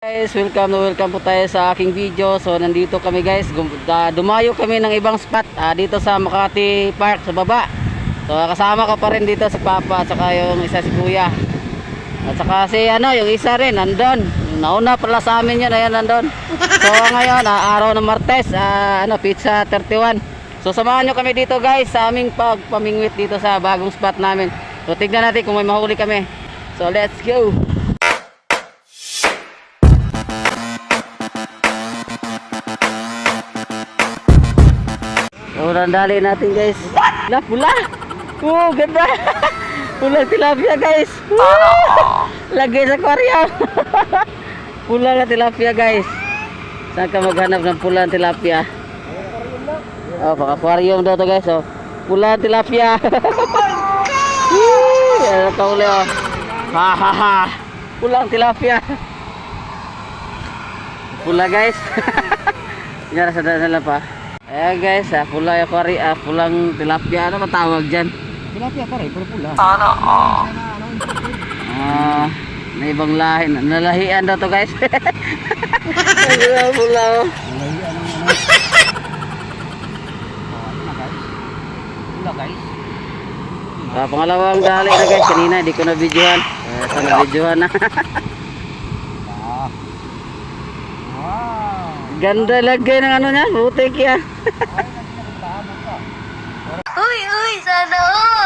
Guys, welcome welcome po tayo sa aking video. So nandito kami guys, dumayo kami ng ibang spot ah, dito sa Makati Park sa baba. So kasama ko pa rin dito si Papa at saka yung isa si Kuya. At saka si ano, yung isa rin nandun. Nauna pala sa amin yun, ayan nandun. So ngayon, ah, araw ng Martes, ah, ano, pizza 31. So samahan nyo kami dito guys sa aming pagpamingwit dito sa bagong spot namin. So tignan natin kung may mahuli kami. So let's go! So, dali natin guys. Na pula. Oh, ganda. Pulang tilapia guys. Woo! Lagay sa aquarium. pula na tilapia guys. Saan ka maghanap ng pula ng tilapia? Oh, baka aquarium daw to guys. Oh. Pula ng tilapia. Woo! Yan ang kauli oh. Ha ha ha. Pulang tilapia. Pula guys. Gara sa dala pa. Ayan guys, ah, pula yung kari, ah, pulang tilapia, ano matawag dyan? Tilapia pa rin, pero pula. Ah, may ibang lahi, nalahian daw to guys. Ang pula oh. Malahian ang ano. Oh, ano na guys? Pula guys. Ah, pangalawang dali na guys, kanina hindi ko na videohan. Eh, sa na videohan na. Ah. Wow. Ganda lagay ng ano niya, butik ya. Ay, nagkakabahan ka. Uy, uy, sana all!